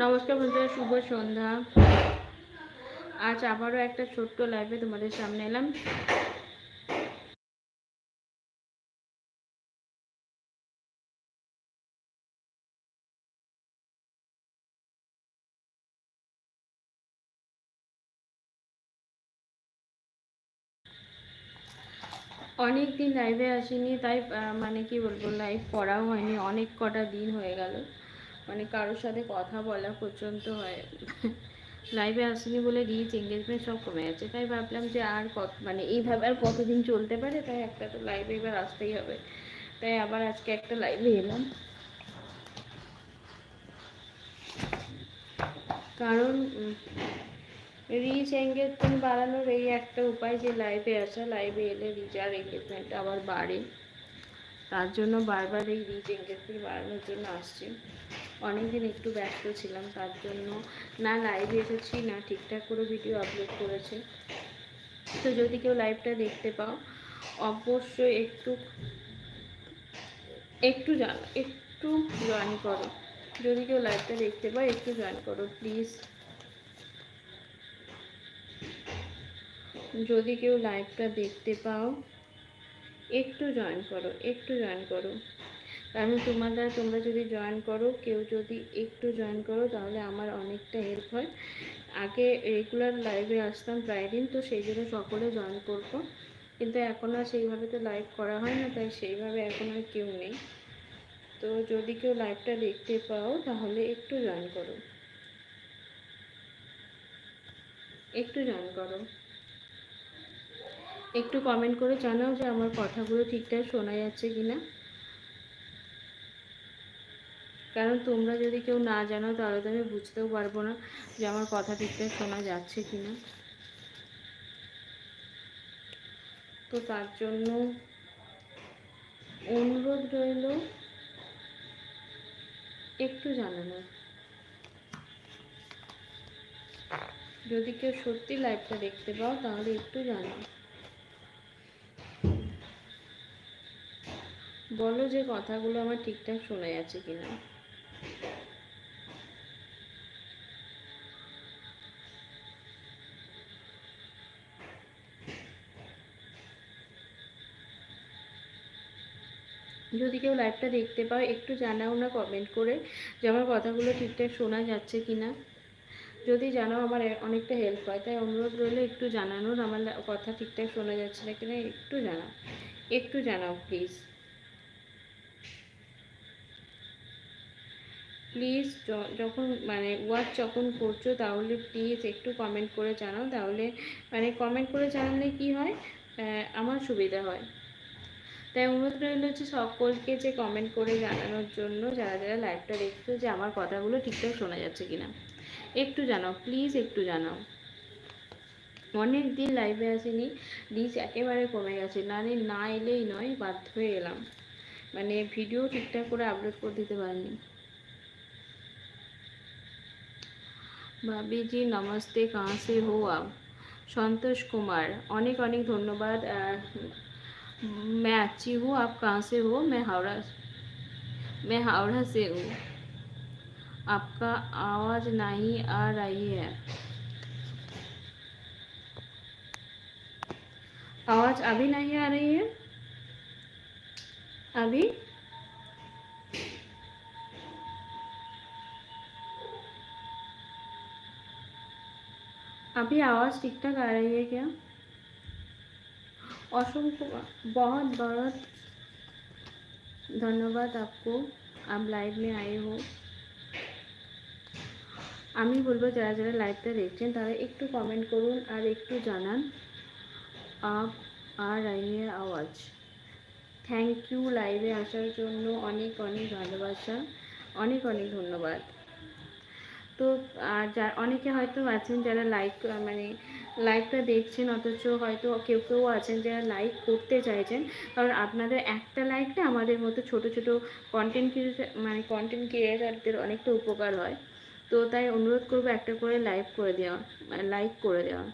নমস্কার বন্ধুরা, শুভ সন্ধ্যা। আজ আবারও একটা ছোট্ট লাইভে তোমাদের সামনে এলাম। অনেক দিন লাইভে আসিনি, তাই মানে কি বলব লাইভ করাও হয়নি, অনেক কটা দিন হয়ে গেল। মানে কারোর সাথে কথা বলা পর্যন্ত হয়। লাইভে আসেনি বলে রিচ এঙ্গেজমেন্ট সব কমে গেছে তাই ভাবলাম যে আর কত মানে এইভাবে আর কতদিন চলতে পারে? তাই একটা তো লাইভে এবার আসতেই হবে। তাই আবার আজকে একটা লাইভে এলাম। কারণ রিচ এঙ্গেজমেন্ট বাড়ানোর এই একটা উপায় যে লাইভে আসা লাইভে এলে রিচ আর এঙ্গেজমেন্ট আবার বাড়ে। তার জন্য বারবার এই এঙ্গেজমেন্ট বাড়ানোর জন্য আসছি। অনেকদিন একটু ব্যস্ত ছিলাম, তার জন্য না লাইভে এসেছি, না ঠিকঠাক করে ভিডিও আপলোড করেছে। তো যদি কেউ লাইভটা দেখতে পাও, অবশ্যই একটু একটু জান, একটু জয়েন করো। যদি কেউ লাইভটা দেখতে পাও একটু জয়েন করো প্লিজ যদি কেউ লাইভটা দেখতে পাও একটু জয়েন করো, একটু জয়েন করো। কারণ তোমাদের, তোমরা যদি জয়েন করো, কেউ যদি একটু জয়েন করো, তাহলে আমার অনেকটা হেল্প হয়। আগে রেগুলার লাইভে আসতাম প্রায় দিন, তো সেই জন্য সকলে জয়েন করব কিন্তু এখন আর সেইভাবে তো লাইভ করা হয় না, তাই সেইভাবে এখন আর কেউ নেই। তো যদি কেউ লাইভটা দেখতে পাও, তাহলে একটু জয়েন করো। একটু জয়েন করো। একটু কমেন্ট করে জানাও যে আমার কথাগুলো ঠিকঠাক শোনা যাচ্ছে কিনা। কারণ তোমরা যদি কেউ না জানো তাহলে তো আমি বুঝতেও পারব না যে আমার কথা ঠিকঠাক শোনা যাচ্ছে কিনা। তো তার জন্য অনুরোধ রইল, একটু জানানো। যদি কেউ সত্যি লাইভটা দেখতে পাও, তাহলে একটু জানাও। বলো যে কথাগুলো আমার ঠিকঠাক শোনা যাচ্ছে কিনা। যদি কেউ লাইভটা দেখতে পাও, একটু জানাও না কমেন্ট করে যে আমার কথাগুলো ঠিকঠাক শোনা যাচ্ছে কি না যদি জানাও আমার অনেকটা হেল্প হয়, তাই অনুরোধ রইলে একটু জানানোর, আমার কথা ঠিকঠাক শোনা যাচ্ছে না কিনা একটু জানাও। একটু জানাও প্লিজ প্লিজ যখন মানে ওয়াচ যখন করছ, তাহলে প্লিজ একটু কমেন্ট করে জানাও। তাহলে মানে কমেন্ট করে জানালে কি হয়? আমার সুবিধা হয়। তাই অনুরোধ রইল হচ্ছে সকলকে যে কমেন্ট করে জানানোর জন্য, যারা যারা লাইভটা দেখছ, যে আমার কথাগুলো ঠিকঠাক শোনা যাচ্ছে কিনা। একটু জানাও প্লিজ একটু জানাও। অনেক দিন লাইভে আসেনি। রিচ একেবারে কমে গেছে। না না এলেই নয়, বাধ্য হয়ে এলাম। মানে ভিডিও ঠিকঠাক করে আপলোড করে দিতে পারিনি। भाभी जी नमस्ते कहाँ से हो आप संतोष कुमार अनेक अनेक धन्यवाद मैं अच्छी हूँ आप कहाँ से हो मैं हावड़ा मैं हावड़ा से हूँ आपका आवाज़ नहीं आ रही है आवाज़ अभी नहीं आ रही है अभी अभी आवाज़ ठीक ठाक आ रही है क्या असंख्य बहुत बहुत धन्यवाद आपको आप लाइव में आए हो আমি বলবো যারা যারা লাইভটা দেখছেন তারা একটু কমেন্ট করুন আর একটু জানান আপ আর আইয়ে আওয়াজ থ্যাংক ইউ লাইভে আসার জন্য অনেক অনেক ভালোবাসা অনেক অনেক ধন্যবাদ তো আর যা অনেকে হয়তো আছেন যারা লাইক মানে লাইভটা দেখছেন অথচ হয়তো কেউ কেউ আছেন যারা লাইক করতে চাইছেন কারণ আপনাদের একটা লাইকটা আমাদের মতো ছোট ছোট কন্টেন্ট ক্রিয়েটার মানে কন্টেন্ট ক্রিয়েটারদের অনেকটা উপকার হয় তো তাই অনুরোধ করবো একটা করে লাইভ করে দেওয়া লাইক করে দেওয়া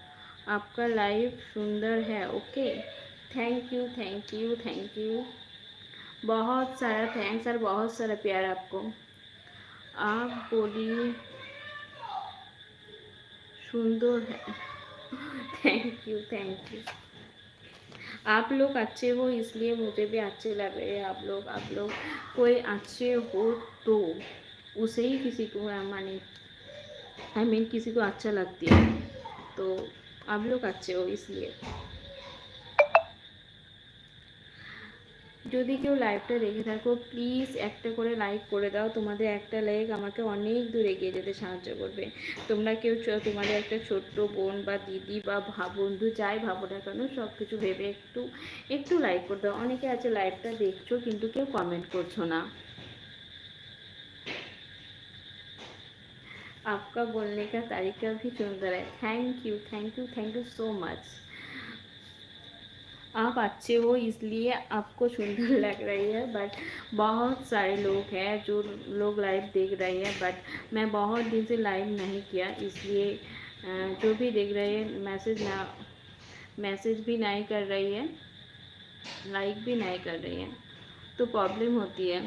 आपका लाइव सुंदर है okay thank you thank you thank you बहुत सारा थैंक्स और बहुत सारा प्यार आपको आप बोलिए सुंदर है। थैंक यू थैंक यू आप लोग अच्छे हो, इसलिए मुझे भी अच्छे लग रहे हैं। आप लोग आप लोग कोई अच्छे हो तो उसे ही किसी को माने आई मीन किसी को अच्छा लगती है। तो आप लोग अच्छे हो, इसलिए। যদি কেউ লাইভটা দেখে থাকো প্লিজ একটা করে লাইক করে দাও তোমাদের একটা লাইক আমাকে অনেক দূর এগিয়ে যেতে সাহায্য করবে তোমরা কেউ চ- তোমাদের একটা ছোট্ট বোন বা দিদি বা ভা- বন্ধু যাই ভাবো না কেন সব কিছু ভেবে একটু একটু লাইক করে দাও অনেকে আছে লাইভটা দেখছো কিন্তু কেউ কমেন্ট করছো না आपका बोलने का तरीका भी सुंदर है thank you thank you thank you so much आप अच्छे हो इसलिए आपको सुंदर लग रही है बट बहुत सारे लोग हैं जो लोग लाइव देख रहे हैं बट मैं बहुत दिन से लाइव नहीं किया इसलिए अ, जो भी देख रहे हैं मैसेज ना मैसेज भी नहीं कर रही है लाइक भी नहीं कर रही है तो प्रॉब्लम होती है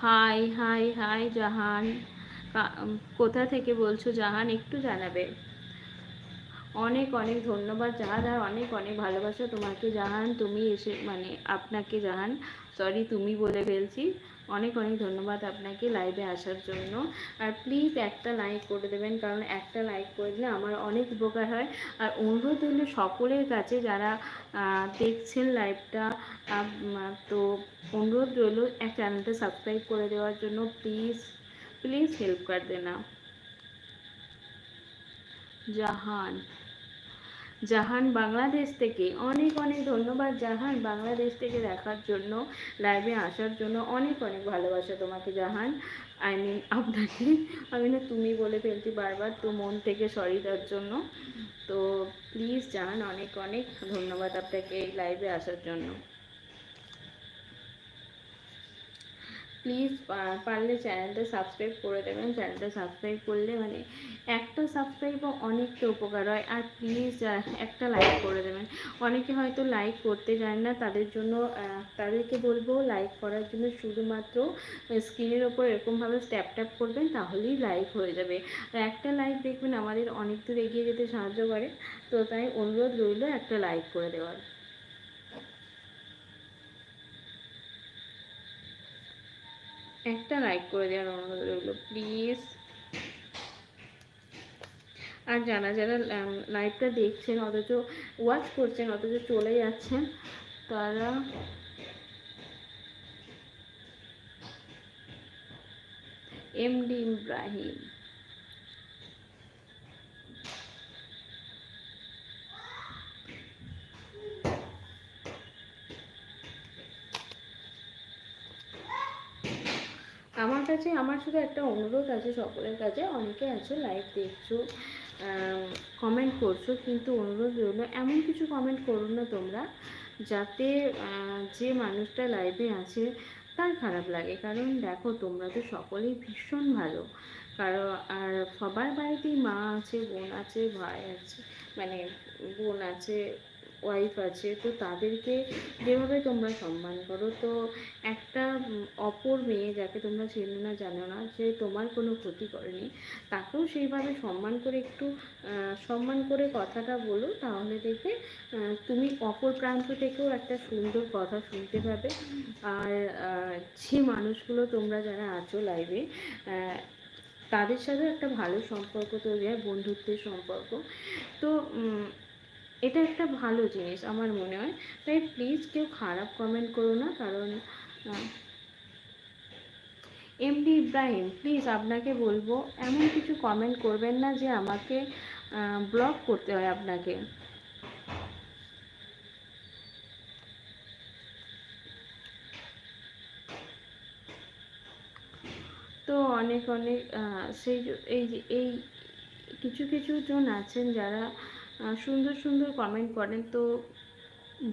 হাই হাই হাই জাহান কা- উম, কোথা থেকে বলছো জাহান একটু জানাবে অনেক অনেক ধন্যবাদ জাহান আর অনেক অনেক ভালোবাসা তোমাকে জাহান। তুমি এসে মানে আপনাকে জাহান। সরি তুমি বলে ফেলছি। অনেক অনেক ধন্যবাদ আপনাকে লাইভে আসার জন্য। আর প্লিজ একটা লাইক করে দেবেন, কারণ একটা লাইক করে দিলে আমার অনেক উপকার হয়। আর অনুরোধ হলো সকলের কাছে যারা দেখছেন লাইভটা তো অনুরোধ রইল এক চ্যানেলটা সাবস্ক্রাইব করে দেওয়ার জন্য। প্লিজ প্লিজ হেল্প কর দেনা। জাহান। জাহান বাংলাদেশ থেকে। অনেক অনেক ধন্যবাদ জাহান বাংলাদেশ থেকে দেখার জন্য লাইভে আসার জন্য। অনেক অনেক ভালোবাসা তোমাকে জাহান। আই মিন আপনাকে। আমি না তুমি বলে ফেলছি বারবার, তো মন থেকে সরি তার জন্য। তো প্লিজ জাহান, অনেক অনেক ধন্যবাদ আপনাকে এই লাইভে আসার জন্য। প্লিজ পারলে চ্যানেলটা সাবস্ক্রাইব করে দেবেন। চ্যানেলটা সাবস্ক্রাইব করলে মানে একটা সাবস্ক্রাইবও অনেকটা উপকার হয়। আর প্লিজ একটা লাইক করে দেবেন। অনেকে হয়তো লাইক করতে জানে না, তাদের জন্য তাদেরকে বলব লাইক করার জন্য শুধুমাত্র স্ক্রিনের ওপর এরকমভাবে ট্যাপ ট্যাপ করবেন, তাহলেই লাইক হয়ে যাবে। আর একটা লাইক দেখবেন আমাদের অনেক দূর এগিয়ে যেতে সাহায্য করে। তো তাই অনুরোধ রইল একটা লাইক করে দেওয়ার। একটা লাইক করে দেওয়ার অনুরোধ রইল প্লিজ আর যারা যারা লাইভটা দেখছেন, অথচ ওয়াচ করছেন, অথচ চলে যাচ্ছেন, তারা এমডি ইব্রাহিম আমার কাছে, আমার শুধু একটা অনুরোধ আছে সকলের কাছে। অনেকে আছে লাইভ দেখছ কমেন্ট করছ, কিন্তু অনুরোধ রইল, এমন কিছু কমেন্ট করো না তোমরা, যাতে যে মানুষটা লাইভে আছে, তার খারাপ লাগে। কারণ দেখো, তোমরা তো সকলেই ভীষণ ভালো। কারণ আর সবার বাড়িতেই মা আছে, বোন আছে, ভাই আছে মানে বোন আছে ওয়াইফ আছে, তো তাদেরকে যেভাবে তোমরা সম্মান করো, তো একটা অপর মেয়ে যাকে তোমরা চেনো না, জানো না যে তোমার কোনো ক্ষতি করেনি, তাকেও সেইভাবে সম্মান করে একটু সম্মান করে কথাটা বলো, তাহলে দেখবে তুমি অপর প্রান্ত থেকেও একটা সুন্দর কথা শুনতে পাবে। আর যে মানুষগুলো তোমরা যারা আছো লাইভে তাদের সাথেও একটা ভালো সম্পর্ক তৈরি হয়, বন্ধুত্বের সম্পর্ক। তো এটা একটা ভালো জিনিস আমার মনে হয়। তাই প্লিজ কেউ খারাপ কমেন্ট করো না, কারণ এমডি ইব্রাহিম প্লিজ আপনাকে বলব, এমন কিছু কমেন্ট করবেন না যে আমাকে ব্লক করতে হয় আপনাকে। তো অনেক অনেক সেই, এই এই কিছু কিছু জন আছেন যারা সুন্দর সুন্দর কমেন্ট করেন। তো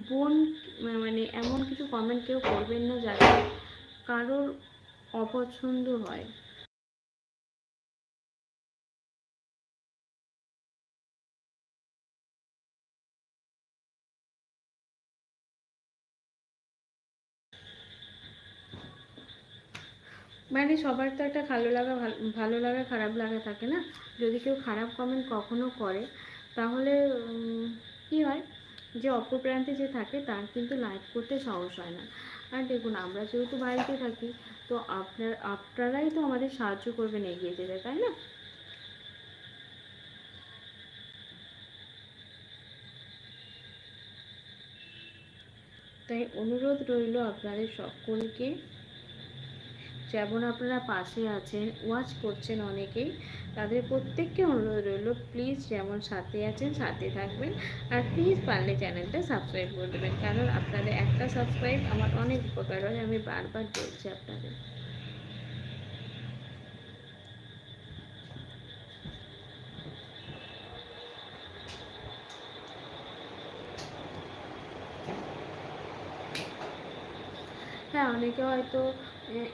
বোন মানে এমন কিছু কমেন্ট কেউ করবেন না যাতে কারোর অপছন্দ হয়। মানে সবার তো একটা ভালো লাগা, ভালো- লাগা, খারাপ লাগা থাকে না? যদি কেউ খারাপ কমেন্ট কখনো করে তাহলে কি হয়? যে অপর প্রান্তে যে থাকে, তার কিন্তু লাইভ করতে সাহস হয় না। আর দেখুন, আমরা যেহেতু বাড়িতে থাকি, তো আপনার, আপনারাই তো আমাদের সাহায্য করবেন এগিয়ে যেতে, তাই না? তাই অনুরোধ রইল আপনাদের সকলকে যেমন আপনারা পাশে আছেন ওয়াচ করছেন অনেকেই, তাদের প্রত্যেককে অনুরোধ রইল প্লিজ যেমন সাথে আছেন, সাথে থাকবেন, আর প্লিজ পারলে চ্যানেলটা সাবস্ক্রাইব করে দেবেন, কারণ আপনাদের একটা সাবস্ক্রাইব আমার অনেক উপকার হয়, আমি বারবার বলছি আপনাদের। হ্যাঁ অনেকে হয়তো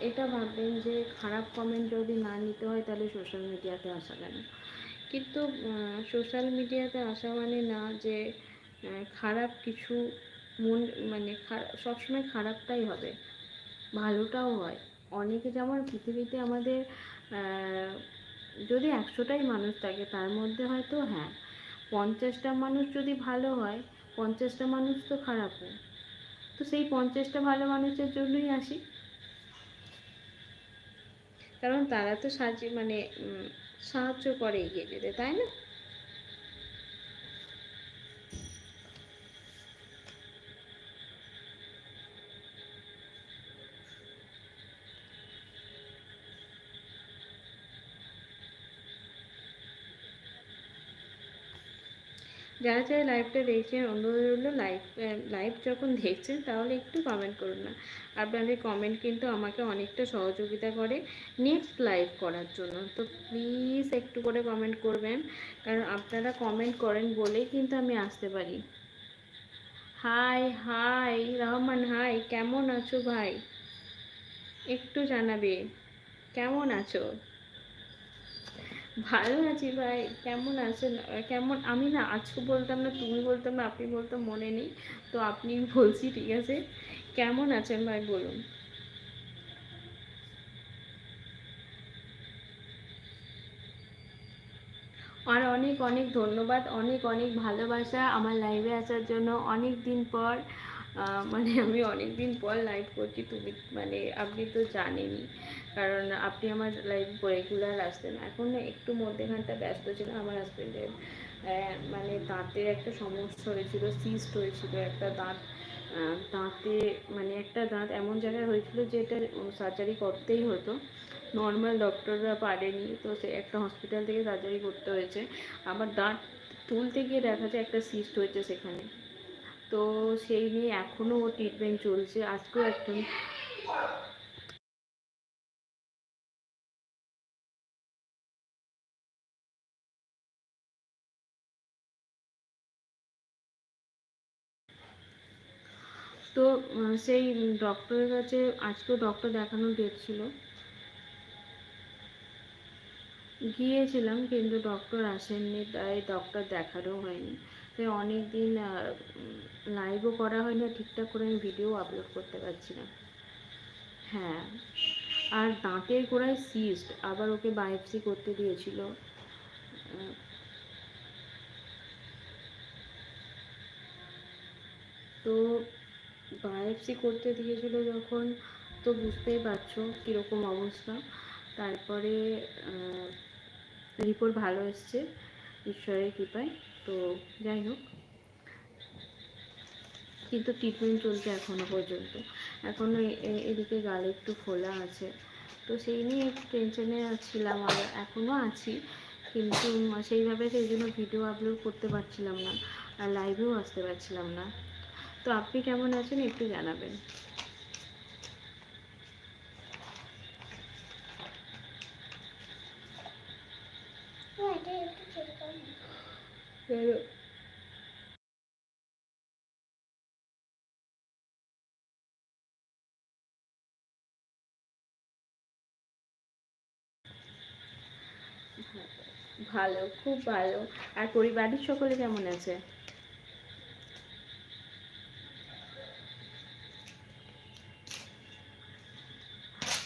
এটা ভাববেন যে খারাপ কমেন্ট যদি না নিতে হয়, তাহলে সোশ্যাল মিডিয়াতে আসা কেন? কিন্তু সোশ্যাল মিডিয়াতে আসা মানে না যে খারাপ কিছু মন মানে খারাপ সবসময় খারাপটাই হবে। ভালোটাও হয়। অনেকে যেমন পৃথিবীতে আমাদের যদি একশোটাই মানুষ থাকে, তার মধ্যে হয়তো হ্যাঁ পঞ্চাশটা মানুষ যদি ভালো হয়, পঞ্চাশটা মানুষ তো খারাপও তো সেই পঞ্চাশটা ভালো মানুষের জন্যই আসি। কারণ তারা তো সাহায্য মানে সাহায্য করে এগিয়ে যেতে তাই না? যারা যারা লাইভটা দেখছেন রইল লাইভ লাইভ যখন দেখছেন, তাহলে একটু কমেন্ট করুন না। আপনাদের কমেন্ট কিন্তু আমাকে অনেকটা সহযোগিতা করে নেক্সট লাইভ করার জন্য। তো প্লিজ একটু করে কমেন্ট করবেন, কারণ আপনারা কমেন্ট করেন বলেই কিন্তু আমি আসতে পারি। হাই হাই রহমান হাই কেমন আছো ভাই? একটু জানাবে। কেমন আছো? ভালো আছি ভাই, কেমন আছেন? কেমন? আমি না, আজকে বলতাম না, তুমি বলতাম না, আপনি বলতাম মনে নেই, তো আপনি বলছি, ঠিক আছে? কেমন আছেন ভাই, বলুন? আর অনেক অনেক ধন্যবাদ, অনেক অনেক ভালোবাসা আমার লাইভে আসার জন্য। অনেক দিন পর মানে আমি অনেক দিন পর লাইভ করছি, তুমি মানে আপনি তো জানেনই। কারণ আপনি আমার লাইভ রেগুলার আসতেন। এখন একটু মধ্যেখানটা ব্যস্ত ছিল আমার হাজবেন্ডের মানে দাঁতের একটা সমস্যা হয়েছিল সিস্ট হয়েছিল একটা দাঁত। দাঁতে মানে একটা দাঁত এমন জায়গায় হয়েছিল যে এটা সার্জারি করতেই হতো। নর্মাল ডক্টররা পারেনি, তো সে একটা হসপিটাল থেকে সার্জারি করতে হয়েছে। আবার দাঁত তুলতে গিয়ে দেখা যায় একটা সিস্ট হয়েছে সেখানে। তো সেই নিয়ে এখনও ও ট্রিটমেন্ট চলছে, আজকেও একদম। তো সেই ডক্টরের কাছে আজকেও ডক্টর দেখানোর ডেট ছিল। গিয়েছিলাম কিন্তু ডক্টর আসেননি, তাই ডক্টর দেখারও হয়নি। অনেক দিন লাইভও করা হয়নি আর ঠিকঠাক করে আমি ভিডিও আপলোড করতে পারছি না। হ্যাঁ আর দাঁতের গোড়ায় সিস্ট আবার ওকে বায়োপসি করতে দিয়েছিল। তো বায়োপসি করতে দিয়েছিল যখন, তো বুঝতেই পারছ কীরকম অবস্থা। তারপরে রিপোর্ট ভালো এসছে, ঈশ্বরের কৃপায়। তো যাই হোক। কিন্তু ট্রিটমেন্ট চলছে এখনও পর্যন্ত। এখনও এ- এ- এদিকে গালে একটু খোলা আছে। তো সেই নিয়ে একটু টেনশনে ছিলাম আর এখনও আছি। কিন্তু সেইভাবে সেই জন্য ভিডিও আপলোড করতে পারছিলাম না। আর লাইভেও আসতে পারছিলাম না। তো আপনি কেমন আছেন একটু জানাবেন। ভালো খুব ভালো। আর পরিবারের সকলে কেমন আছে?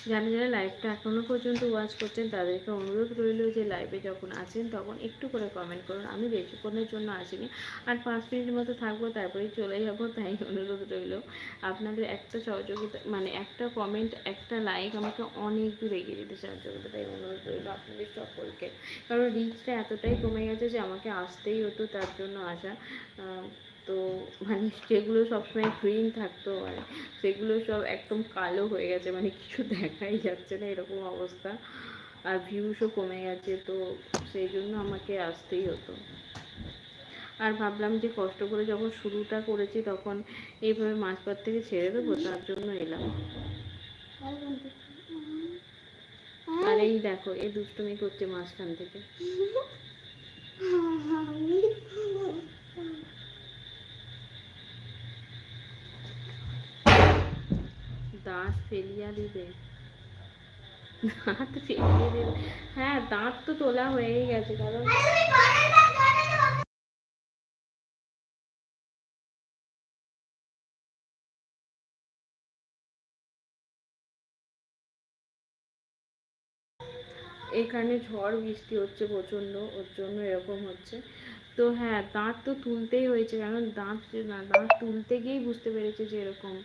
যারা যারা লাইভটা এখনও পর্যন্ত ওয়াচ করছেন, তাদেরকে অনুরোধ রইল যে লাইভে যখন আছেন, তখন একটু করে কমেন্ট করুন। আমি বেশিক্ষণের জন্য আসিনি। আর পাঁচ মিনিট মতো থাকব, তারপরেই চলে যাব, তাই অনুরোধ রইল। আপনাদের একটা সহযোগিতা মানে একটা কমেন্ট একটা লাইক আমাকে অনেক দূর এগিয়ে যেতে সাহায্য তাই অনুরোধ রইল আপনাদের সকলকে। কারণ রিচটা এতটাই কমে গেছে যে আমাকে আসতেই হতো তার জন্য আসা। তো মানে যেগুলো সবসময় গ্রিন থাকতো আর সেগুলো সব একদম কালো হয়ে গেছে মানে কিছু দেখাই যাচ্ছে না এরকম অবস্থা। আর ভিউসও কমে গেছে, তো সেই জন্য আমাকে আসতেই হতো। আর ভাবলাম যে কষ্ট করে যখন শুরুটা করেছি তখন এইভাবে মাঝপথ থেকে ছেড়ে দেবো, তার জন্য এলাম। আর এই দেখো, এই দুষ্টুমি করছে মাঝখান থেকে। দাঁত ফেলিয়া দিবে। দাঁত ফেলিয়ে দিবে। হ্যাঁ দাঁত তো তোলা হয়েই গেছে, কারণ এখানে ঝড় বৃষ্টি হচ্ছে প্রচণ্ড, ওর জন্য এরকম হচ্ছে। তো হ্যাঁ দাঁত তো তুলতেই হয়েছে, কারণ দাঁত দাঁত তুলতে গিয়েই বুঝতে পেরেছে যে এরকম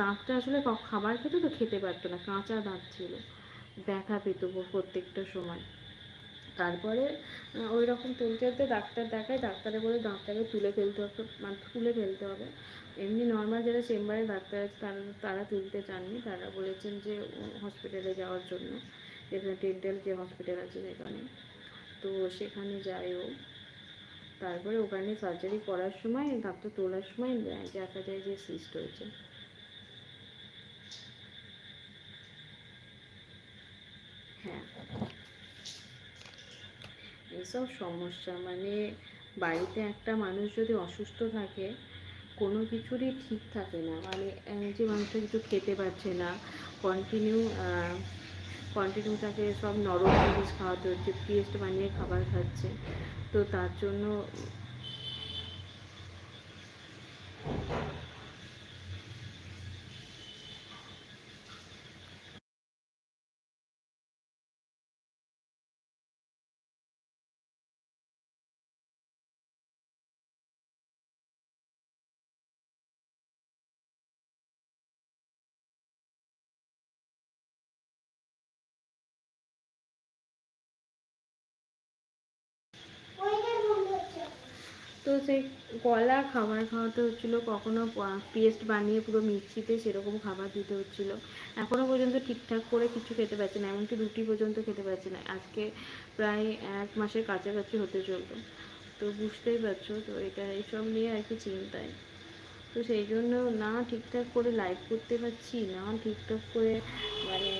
দাঁতটা আসলে খাবার খেতে তো খেতে পারতো না, কাঁচা দাঁত ছিল। ব্যথা পেত প্রত্যেকটা সময়। তারপরে ওই রকম তুলতে তুলতে ডাক্তার দেখায়, ডাক্তারে বলে দাঁতটাকে তুলে ফেলতে হবে মানে তুলে ফেলতে হবে। এমনি নর্মাল যারা চেম্বারে ডাক্তার আছে, তারা তারা তুলতে চাননি। তারা বলেছেন যে হসপিটালে যাওয়ার জন্য, যেখানে ডেন্টাল যে হসপিটাল আছে সেখানে। তো সেখানে যাই ও। তারপরে ওখানে সার্জারি করার সময়, দাঁতটা তোলার সময়, দেখা যায় যে সিস্ট হয়েছে হ্যাঁ এসব সমস্যা। মানে বাড়িতে একটা মানুষ যদি অসুস্থ থাকে, কোনো কিছুরই ঠিক থাকে না। মানে যে মানুষটা কিছু খেতে পারছে না কন্টিনিউ কন্টিনিউ তাকে সব নরম জিনিস খাওয়াতে হচ্ছে, পেস্ট বানিয়ে খাবার খাচ্ছে। তো তার জন্য তো সেই কলা খাবার খাওয়াতে হচ্ছিল কখনো পেস্ট বানিয়ে পুরো মিক্সিতে সেরকম খাবার দিতে হচ্ছিল। এখনও পর্যন্ত ঠিকঠাক করে কিছু খেতে পারছে না, এমনকি রুটি পর্যন্ত খেতে পারছে না। আজকে প্রায় এক মাসের কাছাকাছি হতে চলতো তো বুঝতেই পারছ, তো এটা এইসব নিয়ে আর কি চিন্তায় তো সেই জন্য না ঠিকঠাক করে লাইভ করতে পারছি, না ঠিকঠাক করে মানে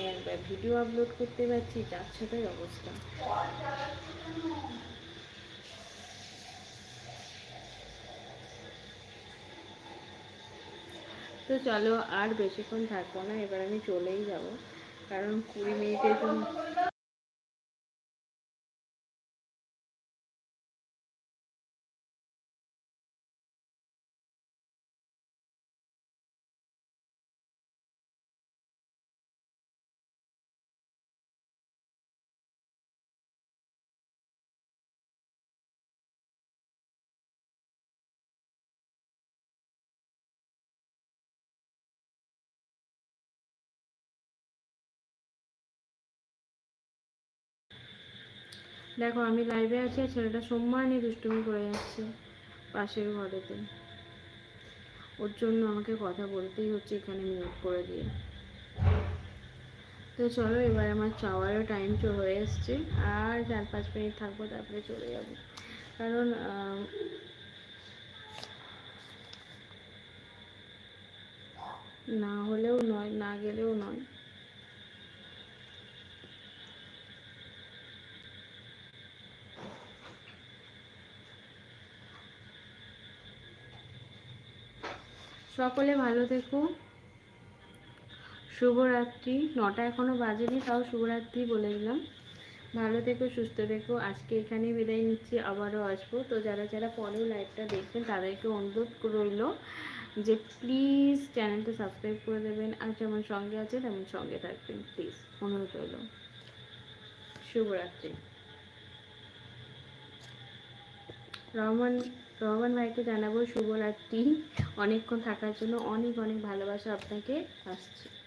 ভিডিও আপলোড করতে পারছি যাচ্ছে তাই অবস্থা। তো চলো আর বেশিক্ষণ থাকব না এবার আমি চলেই যাব। কারণ কুড়ি মিনিটের জন্য দেখো, আমি লাইভে আছি ছেলেটা সম্মান নিয়ে দুষ্টুমি করে যাচ্ছে পাশের ঘরেতে। ওর জন্য আমাকে কথা বলতেই হচ্ছে এখানে মিউট করে দিয়ে। তো চলো, এবার আমার চাওয়ারও টাইম তো হয়ে এসছে। আর চার পাঁচ মিনিট থাকব, তারপরে চলে যাব। কারণ না হলেও নয়, না গেলেও নয়। সকলে ভালো থেকো। শুভরাত্রি। নটা এখনও বাজেনি, তাও শুভরাত্রি বলে দিলাম। ভালো থেকো, সুস্থ থেকো। আজকে এখানেই বিদায় নিচ্ছি, আবারও আসব। তো যারা যারা পরেও লাইভটা দেখবেন, তাদেরকে অনুরোধ রইল যে প্লিজ চ্যানেলটা সাবস্ক্রাইব করে দেবেন। আর যেমন সঙ্গে আছে, তেমন সঙ্গে থাকবেন। প্লিজ অনুরোধ রইল। শুভরাত্রি। রহমান রহমান ভাইকে জানাব শুভরাত্রি। অনেকক্ষণ থাকার জন্য অনেক অনেক ভালোবাসা আপনাকে। আসছে।